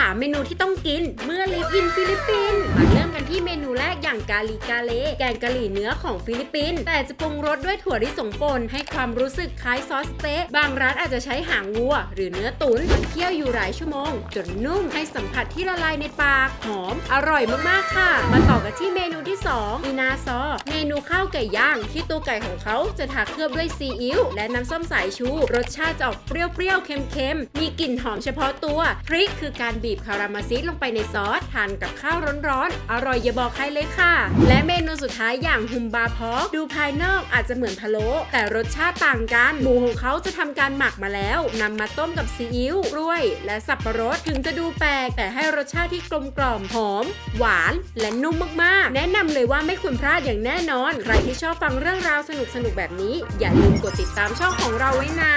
3 เมนูที่ต้องกิน เมื่อลิฟอินฟิลิปปินส์มาเริ่มกันที่เมนูแรกอย่างกาลีกาเล แกงกะหรี่เนื้อของฟิลิปปินส์แต่จะปรุงรสด้วยถั่วลิสงป่นให้ความรู้สึกคล้ายซอสเต๊ะบางร้านอาจจะใช้หางวัว หรือเนื้อตุ๋นเคี่ยวอยู่หลายชั่วโมง จนนุ่มให้สัมผัสที่ละลายในปากหอม อร่อยมากๆค่ะ มาต่อกันที่เมนูที่2อีนาซอ เมนูข้าวไก่ย่าง ที่ตัวไก่ของเขาจะทาเคลือบด้วยซีอิ๊วและน้ำส้มสายชู รสชาติจะออกเปรี้ยวๆ เค็มๆ มีกลิ่นหอมเฉพาะตัวพริกคือการบีบคารามาซิลงไปในซอสทานกับข้าวร้อนๆ อร่อยอย่าบอกใครเลยค่ะ และเมนูสุดท้ายอย่างฮุมบาพอกดูภายนอกอาจจะเหมือนพะโล้แต่รสชาติต่างกัน หมูของเขาจะทำการหมักมาแล้วนำมาต้มกับซีอิ๊วกล้วย และสับปะรดถึงจะดูแปลกแต่ให้รสชาติที่กลมกล่อมหอม หวาน และนุ่มมากๆ แนะนำเลยว่าไม่ควรพลาดอย่างแน่นอน ใครที่ชอบฟังเรื่องราวสนุกๆแบบนี้ อย่าลืมกดติดตามช่องของเราไว้นะ